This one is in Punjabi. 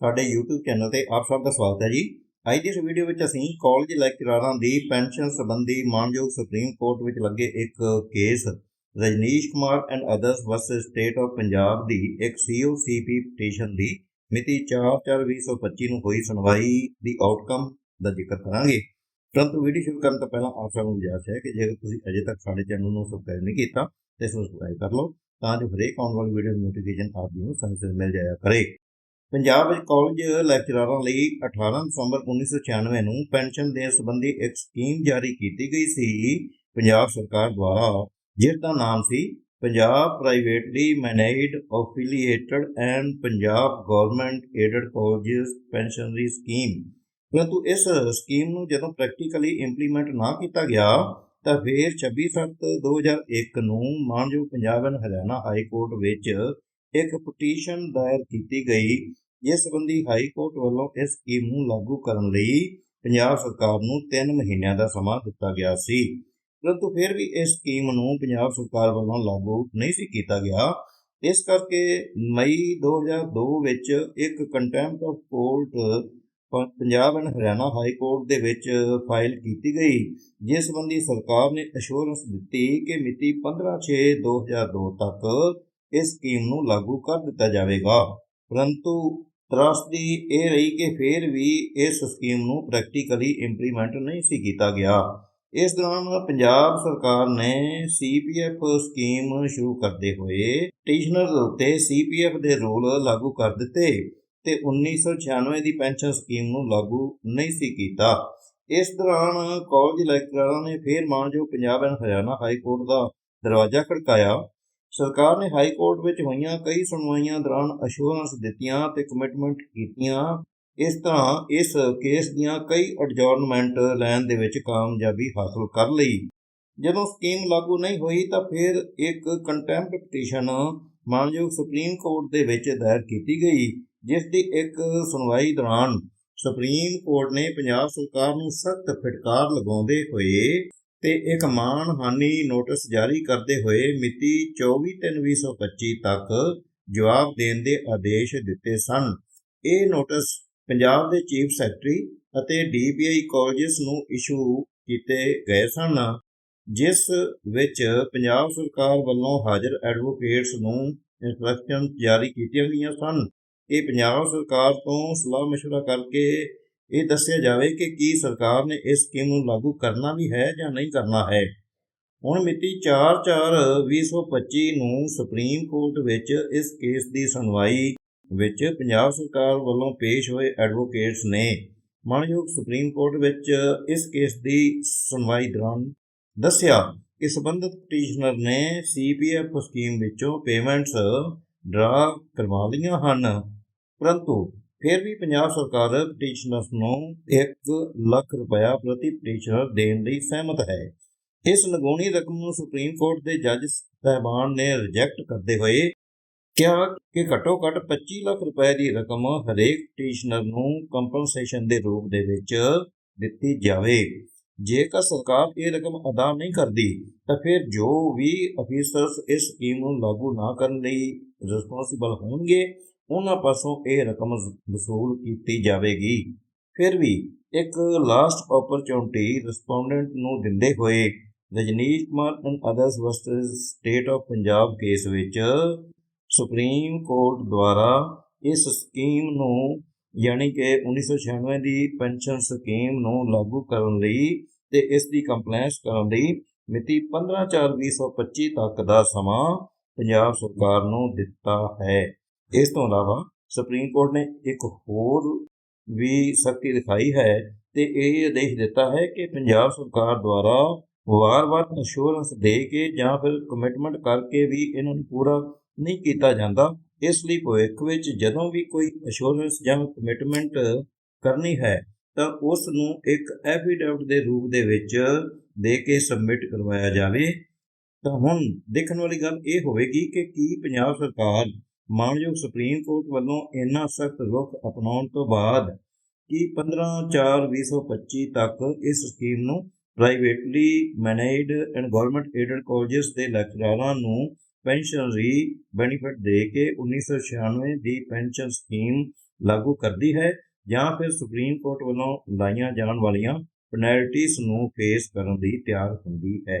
ਸਾਡੇ YouTube ਚੈਨਲ ਤੇ ਆਪ ਸਭ ਦਾ ਸਵਾਗਤ ਹੈ ਜੀ। ਅੱਜ ਦੀ ਇਸ ਵੀਡੀਓ ਵਿੱਚ ਅਸੀਂ ਕਾਲਜ ਲੈਕਚਰਾਰਾਂ ਦੀ ਪੈਨਸ਼ਨ ਸੰਬੰਧੀ ਮਾਨਯੋਗ ਸੁਪਰੀਮ ਕੋਰਟ ਵਿੱਚ ਲੱਗੇ ਇੱਕ case Rajneesh Kumar and others versus state of Punjab ਦੀ ਇੱਕ COCP ਪਟੀਸ਼ਨ ਦੀ ਮਿਤੀ 4/4/2025 ਨੂੰ ਹੋਈ ਸੁਣਵਾਈ ਦੀ ਆਊਟਕਮ ਦਾ ਜ਼ਿਕਰ ਕਰਾਂਗੇ। ਪਰੰਤੂ ਵੀਡੀਓ ਸ਼ੁਰੂ ਕਰਨ ਤੋਂ ਪਹਿਲਾਂ ਆਪ ਸਭ ਨੂੰ ਗੁਜ਼ਾਰਿਸ਼ ਹੈ ਕਿ ਜੇਕਰ ਤੁਸੀਂ ਅਜੇ ਤੱਕ ਸਾਡੇ ਚੈਨਲ ਨੂੰ ਸਬਸਕ੍ਰਾਈਬ ਨਹੀਂ ਕੀਤਾ, ਤਾਂ ਇਸ ਨੂੰ ਸਬਸਕ੍ਰਾਈਬ ਕਰ ਲਓ, ਤਾਂ ਜੋ ਹਰੇਕ ਆਉਣ ਵਾਲੀ ਵੀਡੀਓ ਦੀ ਨੋਟੀਫਿਕੇਸ਼ਨ ਆਪ ਜੀ ਨੂੰ ਸਮੇਂ ਸਿਰ ਮਿਲ ਜਾਇਆ ਕਰੇ। ਪੰਜਾਬ ਵਿੱਚ ਕਾਲਜ ਲੈਕਚਰਾਰਾਂ ਲਈ 18 ਦਸੰਬਰ 1996 ਨੂੰ ਪੈਨਸ਼ਨ ਦੇਣ ਸੰਬੰਧੀ ਇੱਕ ਸਕੀਮ ਜਾਰੀ ਕੀਤੀ ਗਈ ਸੀ। ਪੰਜਾਬ ਸਰਕਾਰ ਦੁਆਰਾ ਜਿਸ ਦਾ ਨਾਮ ਸੀ Punjab privately managed affiliated and Punjab government aided colleges pensionary scheme ਪਰੰਤੂ ਇਸ ਸਕੀਮ ਨੂੰ ਜਦੋਂ ਪ੍ਰੈਕਟੀਕਲੀ ਇੰਪਲੀਮੈਂਟ ਨਾ ਕੀਤਾ ਗਿਆ, ਤਾਂ ਫਿਰ 26/7/2001 ਨੂੰ ਮਾਨਯੋਗ Punjab and Haryana high court ਵਿੱਚ ਇੱਕ ਪਟੀਸ਼ਨ ਦਾਇਰ ਕੀਤੀ ਗਈ, ਜਿਸ ਸੰਬੰਧੀ ਹਾਈ ਕੋਰਟ ਵੱਲੋਂ ਇਸ ਸਕੀਮ ਨੂੰ ਲਾਗੂ ਕਰਨ ਲਈ ਪੰਜਾਬ ਸਰਕਾਰ ਨੂੰ 3 ਮਹੀਨਿਆਂ ਦਾ ਸਮਾਂ ਦਿੱਤਾ ਗਿਆ ਸੀ। ਪਰੰਤੂ ਫਿਰ ਵੀ ਇਸ ਸਕੀਮ ਨੂੰ ਪੰਜਾਬ ਸਰਕਾਰ ਵੱਲੋਂ ਲਾਗੂ ਨਹੀਂ ਸੀ ਕੀਤਾ ਗਿਆ। ਇਸ ਕਰਕੇ ਮਈ 2002 ਵਿੱਚ ਇੱਕ contempt of court Punjab and Haryana high court ਦੇ ਵਿੱਚ ਫਾਈਲ ਕੀਤੀ ਗਈ, ਜਿਸ ਸੰਬੰਧੀ ਸਰਕਾਰ ਨੇ ਅਸ਼ੋਰੈਂਸ ਦਿੱਤੀ ਕਿ ਮਿਤੀ 15/6/2002 ਤੱਕ ਇਸ ਸਕੀਮ ਨੂੰ ਲਾਗੂ ਕਰ ਦਿੱਤਾ ਜਾਵੇਗਾ। ਪਰੰਤੂ ਤਰਾਸਦੀ ਇਹ ਰਹੀ ਕਿ ਫਿਰ ਵੀ ਇਸ ਸਕੀਮ ਨੂੰ ਪ੍ਰੈਕਟੀਕਲੀ ਇੰਪਲੀਮੈਂਟ ਨਹੀਂ ਸੀ ਕੀਤਾ ਗਿਆ। ਇਸ ਦੌਰਾਨ ਪੰਜਾਬ ਸਰਕਾਰ ਨੇ ਸੀਪੀਐਫ ਸਕੀਮ ਸ਼ੁਰੂ ਕਰਦੇ ਹੋਏ ਪਟੀਸ਼ਨਰ ਉੱਤੇ ਸੀਪੀਐਫ ਦੇ ਰੂਲ ਲਾਗੂ ਕਰ ਦਿੱਤੇ ਤੇ 1996 ਦੀ ਪੈਨਸ਼ਨ ਸਕੀਮ ਨੂੰ ਲਾਗੂ ਨਹੀਂ ਸੀ ਕੀਤਾ। ਇਸ ਦੌਰਾਨ ਕਾਲਜ ਲੈਕਚਰਾਰਾਂ ਨੇ ਫਿਰ ਮਾਨਯੋਗ Punjab and Haryana high court ਦਾ ਦਰਵਾਜ਼ਾ ਖੜਕਾਇਆ। ਸਰਕਾਰ ਨੇ ਹਾਈ ਕੋਰਟ ਵਿੱਚ ਹੋਈਆਂ ਕਈ ਸੁਣਵਾਈਆਂ ਦੌਰਾਨ ਅਸ਼ੋਰੈਂਸ ਦਿੱਤੀਆਂ ਤੇ ਕਮਿਟਮੈਂਟ ਕੀਤੀਆਂ। ਇਸ ਤਰ੍ਹਾਂ ਇਸ ਕੇਸ ਦੀਆਂ ਕਈ ਐਡਜੋਰਨਮੈਂਟ ਲੈਣ ਦੇ ਵਿੱਚ ਕਾਮਯਾਬੀ ਹਾਸਲ ਕਰ ਲਈ। ਜਦੋਂ ਸਕੀਮ ਲਾਗੂ ਨਹੀਂ ਹੋਈ ਤਾਂ ਫਿਰ ਇੱਕ ਕੰਟੈਂਪਟ ਪਟੀਸ਼ਨ ਮਾਨਯੋਗ ਸੁਪਰੀਮ ਕੋਰਟ ਦੇ ਵਿੱਚ ਦਾਇਰ ਕੀਤੀ ਗਈ, ਜਿਸ ਦੀ ਇੱਕ ਸੁਣਵਾਈ ਦੌਰਾਨ ਸੁਪਰੀਮ ਕੋਰਟ ਨੇ ਪੰਜਾਬ ਸਰਕਾਰ ਨੂੰ ਸਖਤ ਫਟਕਾਰ ਲਗਾਉਂਦੇ ਹੋਏ ਤੇ ਇੱਕ ਮਾਨਹਾਨੀ ਨੋਟਿਸ ਜਾਰੀ ਕਰਦੇ ਹੋਏ ਮਿਤੀ 24/3/2025 ਤੱਕ ਜਵਾਬ ਦੇਣ ਦੇ ਆਦੇਸ਼ ਦਿੱਤੇ ਸਨ ਇਹ ਨੋਟਿਸ ਪੰਜਾਬ ਦੇ ਚੀਫ ਸੈਕਟਰੀ ਅਤੇ ਡੀਪੀਆਈ ਕਾਲਜਸ ਨੂੰ ਇਸ਼ੂ ਕੀਤੇ ਗਏ ਸਨ ਜਿਸ ਵਿੱਚ ਪੰਜਾਬ ਸਰਕਾਰ ਵੱਲੋਂ ਹਾਜ਼ਰ ਐਡਵੋਕੇਟਸ ਨੂੰ ਇਨਸਟਰਕਸ਼ਨ ਜਾਰੀ ਕੀਤੀਆਂ ਗਈਆਂ ਸਨ ਇਹ ਪੰਜਾਬ ਸਰਕਾਰ ਤੋਂ ਸਲਾਹ مشورہ ਕਰਕੇ ਇਹ ਦੱਸਿਆ ਜਾਵੇ ਕਿ ਕੀ ਸਰਕਾਰ ਨੇ ਇਸ ਸਕੀਮ ਨੂੰ ਲਾਗੂ ਕਰਨਾ ਵੀ ਹੈ ਜਾਂ ਨਹੀਂ ਕਰਨਾ ਹੈ। ਹੁਣ ਮਿਤੀ 4/4/2025 ਨੂੰ ਸੁਪਰੀਮ ਕੋਰਟ ਵਿੱਚ ਇਸ ਕੇਸ ਦੀ ਸੁਣਵਾਈ ਵਿੱਚ ਪੰਜਾਬ ਸਰਕਾਰ ਵੱਲੋਂ ਪੇਸ਼ ਹੋਏ ਐਡਵੋਕੇਟਸ ਨੇ। ਮਾਨਯੋਗ ਸੁਪਰੀਮ ਕੋਰਟ ਵਿੱਚ ਇਸ ਕੇਸ ਦੀ ਸੁਣਵਾਈ ਦੌਰਾਨ ਦੱਸਿਆ ਕਿ ਸਬੰਧਤ ਪਟੀਸ਼ਨਰ ਨੇ ਸੀਪੀਐਫ ਸਕੀਮ ਵਿੱਚੋਂ ਪੇਮੈਂਟਸ ਡਰਾ ਕਰਵਾ ਲਈਆਂ ਹਨ। ਪਰੰਤੂ ਫਿਰ ਵੀ ਪੰਜਾਬ ਸਰਕਾਰ ਪਟੀਸ਼ਨਰਸ ਨੂੰ 1 ਲੱਖ ਰੁਪਇਆ ਪ੍ਰਤੀ ਪਟੀਸ਼ਨਰ ਦੇਣ ਲਈ ਸਹਿਮਤ ਹੈ। ਇਸ ਨਗੋਣੀ ਰਕਮ ਨੂੰ ਸੁਪਰੀਮ ਕੋਰਟ ਦੇ ਜੱਜ ਸਹਿਬਾਨ ਨੇ ਰਿਜੈਕਟ ਕਰਦੇ ਹੋਏ ਕਿਹਾ ਕਿ ਘੱਟੋ ਘੱਟ 25 ਲੱਖ ਰੁਪਏ ਦੀ ਰਕਮ ਹਰੇਕ ਪਟੀਸ਼ਨਰ ਨੂੰ ਕੰਪਨਸੇਸ਼ਨ ਦੇ ਰੂਪ ਦੇ ਵਿੱਚ ਦਿੱਤੀ ਜਾਵੇ। ਜੇਕਰ ਸਰਕਾਰ ਇਹ ਰਕਮ ਅਦਾ ਨਹੀਂ ਕਰਦੀ, ਤਾਂ ਫਿਰ ਜੋ ਵੀ ਅਫੀਸਰਸ ਇਸ ਸਕੀਮ ਨੂੰ ਲਾਗੂ ਨਾ ਕਰਨ ਲਈ ਰਿਸਪੌਂਸਿਬਲ ਹੋਣਗੇ ਉਹਨਾਂ ਪਾਸੋਂ ਇਹ ਰਕਮ ਵਸੂਲ ਕੀਤੀ ਜਾਵੇਗੀ। ਫਿਰ ਵੀ ਇੱਕ ਲਾਸਟ ਓਪਰਚੁਨਿਟੀ ਰਿਸਪੋਂਡੈਂਟ ਨੂੰ ਦਿੰਦੇ ਹੋਏ Rajneesh Kumar and others versus state of Punjab case ਵਿੱਚ ਸੁਪਰੀਮ ਕੋਰਟ ਦੁਆਰਾ ਇਸ ਸਕੀਮ ਨੂੰ ਯਾਨੀ ਕਿ 1996 ਦੀ ਪੈਨਸ਼ਨ ਸਕੀਮ ਨੂੰ ਲਾਗੂ ਕਰਨ ਲਈ ਤੇ ਇਸ ਦੀ ਕੰਪਲਾਈਂਸ ਕਰਨ ਲਈ ਮਿਤੀ 15/4/2025 ਤੱਕ ਦਾ ਸਮਾਂ ਪੰਜਾਬ ਸਰਕਾਰ ਨੂੰ ਦਿੱਤਾ ਹੈ। ਇਸ ਤੋਂ ਇਲਾਵਾ ਸੁਪਰੀਮ ਕੋਰਟ ਨੇ ਇੱਕ ਹੋਰ ਵੀ ਸਖਤੀ ਦਿਖਾਈ ਹੈ ਤੇ ਇਹ ਆਦੇਸ਼ ਦਿੱਤਾ ਹੈ ਕਿ ਪੰਜਾਬ ਸਰਕਾਰ ਦੁਆਰਾ ਵਾਰ-ਵਾਰ ਅਸ਼ੋਰੈਂਸ ਦੇ ਕੇ ਜਾਂ ਫਿਰ ਕਮਿਟਮੈਂਟ ਕਰਕੇ ਵੀ ਇਹਨਾਂ ਨੂੰ ਪੂਰਾ ਨਹੀਂ ਕੀਤਾ ਜਾਂਦਾ। ਇਸ ਲਈ ਭਵਿੱਖ ਵਿੱਚ ਜਦੋਂ ਵੀ ਕੋਈ ਅਸ਼ੋਰੈਂਸ ਜਾਂ ਕਮਿਟਮੈਂਟ ਕਰਨੀ ਹੈ, ਤਾਂ ਉਸ ਨੂੰ ਇੱਕ ਐਫੀਡੈਵਿਟ ਦੇ ਰੂਪ ਦੇ ਵਿੱਚ ਦੇ ਕੇ ਸਬਮਿਟ ਕਰਵਾਇਆ ਜਾਵੇ। ਤਾਂ ਹੁਣ ਦੇਖਣ ਵਾਲੀ ਗੱਲ ਇਹ ਹੋਵੇਗੀ ਕਿ ਕੀ ਪੰਜਾਬ ਸਰਕਾਰ ਮਾਨਯੋਗ ਸੁਪਰੀਮ ਕੋਰਟ ਵੱਲੋਂ ਇੰਨਾ ਸਖਤ ਰੁਖ ਅਪਣਾਉਣ ਤੋਂ ਬਾਅਦ ਕਿ 15/4/2025 ਤੱਕ ਇਸ ਸਕੀਮ ਨੂੰ privately managed and government aided colleges ਦੇ ਲੈਕਚਰਾਰਾਂ ਨੂੰ ਪੈਨਸ਼ਨਰੀ ਬੈਨੀਫਿਟ ਦੇ ਕੇ 1996 ਦੀ ਪੈਨਸ਼ਨ ਸਕੀਮ ਲਾਗੂ ਕਰਦੀ ਹੈ ਜਾਂ ਫਿਰ ਸੁਪਰੀਮ ਕੋਰਟ ਵੱਲੋਂ ਲਾਈਆਂ ਜਾਣ ਵਾਲੀਆਂ ਪੈਨਲਟੀਜ਼ ਨੂੰ ਫੇਸ ਕਰਨ ਲਈ ਤਿਆਰ ਹੁੰਦੀ ਹੈ।